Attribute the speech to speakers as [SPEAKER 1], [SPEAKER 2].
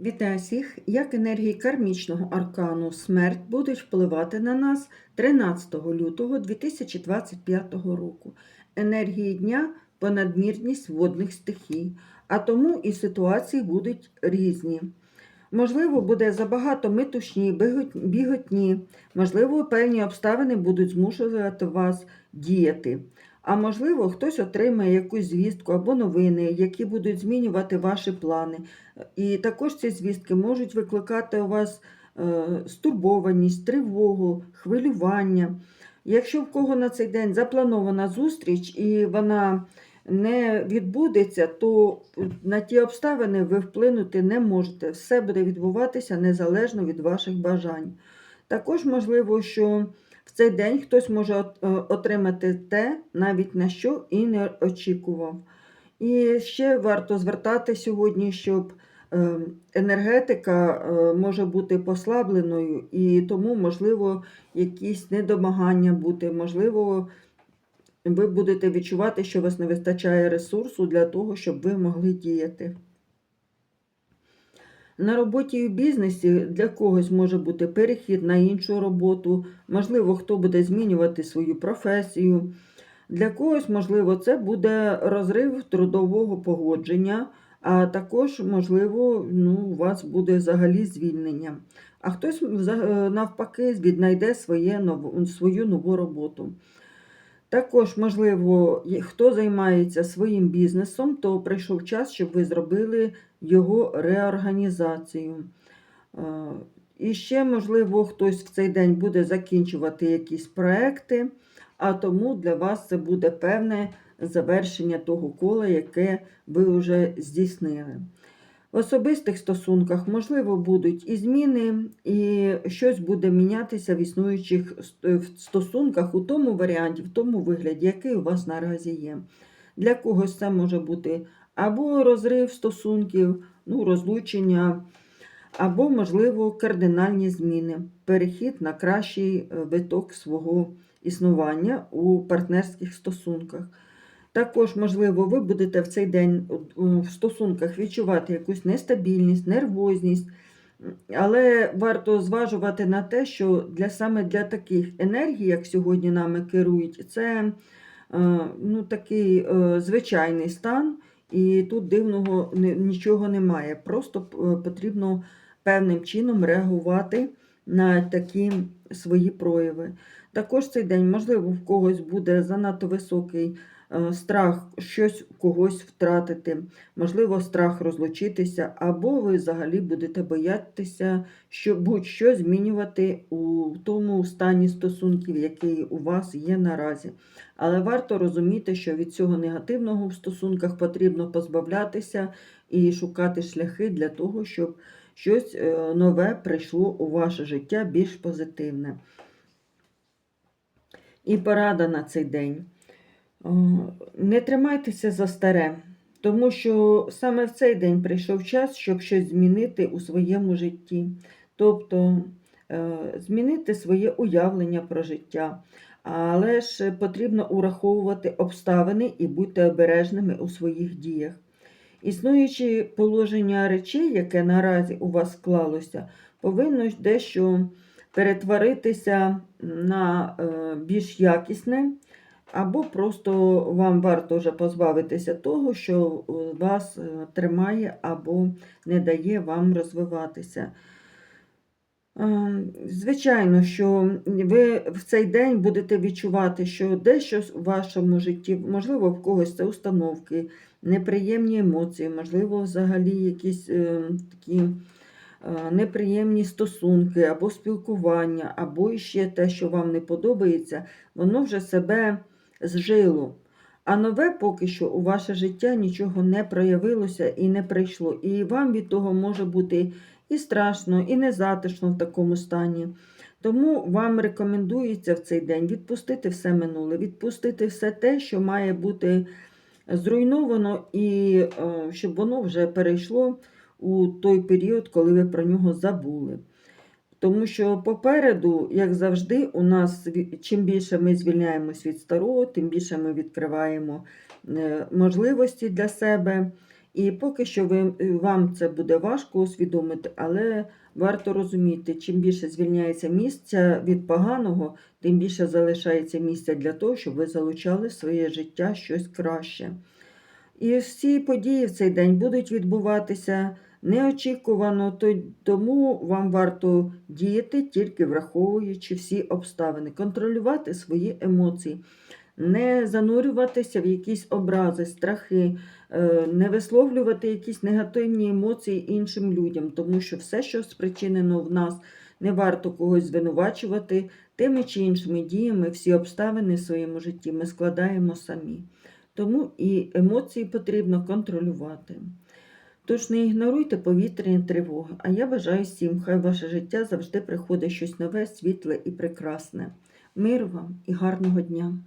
[SPEAKER 1] Вітаю всіх! Як енергії кармічного аркану смерть будуть впливати на нас 13 лютого 2025 року. Енергії дня понадмірність водних стихій, а тому і ситуації будуть різні. Можливо, буде забагато метушні, біготні, можливо, певні обставини будуть змушувати вас діяти. А можливо, хтось отримає якусь звістку або новини, які будуть змінювати ваші плани. І також ці звістки можуть викликати у вас е, стурбованість, тривогу, хвилювання. Якщо в кого на цей день запланована зустріч і вона не відбудеться, то на ті обставини ви вплинути не можете. Все буде відбуватися незалежно від ваших бажань. Також можливо, що в цей день хтось може е, отримати те, навіть на що і не очікував. І ще варто звертати сьогодні, щоб е, енергетика е, може бути послабленою, і тому, можливо, якісь недомагання бути, можливо, ви будете відчувати, що вас не вистачає ресурсу для того, щоб ви могли діяти. На роботі і в бізнесі для когось може бути перехід на іншу роботу, можливо, хто буде змінювати свою професію. Для когось, можливо, це буде розрив трудового погодження, а також, можливо, ну, у вас буде взагалі звільнення. А хтось навпаки віднайде своє свою нову роботу. Також, можливо, хто займається своїм бізнесом, то прийшов час, щоб ви зробили його реорганізацію. Е, І ще, можливо, хтось в цей день буде закінчувати якісь проекти, а тому для вас це буде певне завершення того кола, яке ви вже здійснили. В особистих стосунках, можливо, будуть і зміни, і щось буде мінятися в існуючих стосунках у тому варіанті, в тому вигляді, який у вас наразі є. Для когось це може бути або розрив стосунків, ну, розлучення, або, можливо, кардинальні зміни, перехід на кращий е, виток свого існування у партнерських стосунках. Також, можливо, ви будете в цей день в стосунках відчувати якусь нестабільність, нервозність, але варто зважувати на те, що для саме для таких енергій, як сьогодні нами керують, це е, ну, такий е, звичайний стан, і тут дивного нічого немає. Просто е, потрібно певним чином реагувати на такі свої прояви. Також цей день, можливо, в когось буде занадто високий страх щось когось втратити, можливо, страх розлучитися, або ви взагалі будете боятися що будь-що змінювати у тому стані стосунків, який у вас є наразі. Але варто розуміти, що від цього негативного в стосунках потрібно позбавлятися і шукати шляхи для того, щоб щось е, нове прийшло у ваше життя більш позитивне. І порада на цей день. О, Не тримайтеся за старе, тому що саме в цей день прийшов час, щоб щось змінити у своєму житті. Тобто е, змінити своє уявлення про життя. Але ж потрібно ураховувати обставини і бути обережними у своїх діях. Існуючі положення речей, яке наразі у вас склалося, повинно дещо перетворитися на е, більш якісне, або просто вам варто вже позбавитися того, що вас е, тримає або не дає вам розвиватися. Е, Звичайно, що ви в цей день будете відчувати, що дещо в вашому житті, можливо, в когось це установки, неприємні емоції, можливо, взагалі якісь е, такі е, неприємні стосунки або спілкування, або ще те, що вам не подобається, воно вже себе зжило. А нове поки що у ваше життя нічого не проявилося і не прийшло. І вам від того може бути і страшно, і незатишно в такому стані. Тому вам рекомендується в цей день відпустити все минуле, відпустити все те, що має бути зруйновано, і е, щоб воно вже перейшло у той період, коли ви про нього забули. Тому що попереду, як завжди, у нас чим більше ми звільняємось від старого, тим більше ми відкриваємо е, можливості для себе І поки що ви, вам це буде важко усвідомити, але варто розуміти, чим більше звільняється місця від поганого, тим більше залишається місця для того, щоб ви залучали в своє життя щось краще. І всі події в цей день будуть відбуватися неочікувано, то- тому вам варто діяти, тільки враховуючи всі обставини, контролювати свої емоції, не занурюватися в якісь образи, страхи, е, не висловлювати якісь негативні емоції іншим людям, тому що все, що спричинено в нас, не варто когось звинувачувати тими чи іншими діями, всі обставини в своєму житті ми складаємо самі. Тому і емоції потрібно контролювати. Тож не ігноруйте повітряні тривоги. А я бажаю всім, хай ваше життя завжди приходить щось нове, світле і прекрасне. Миру вам і гарного дня!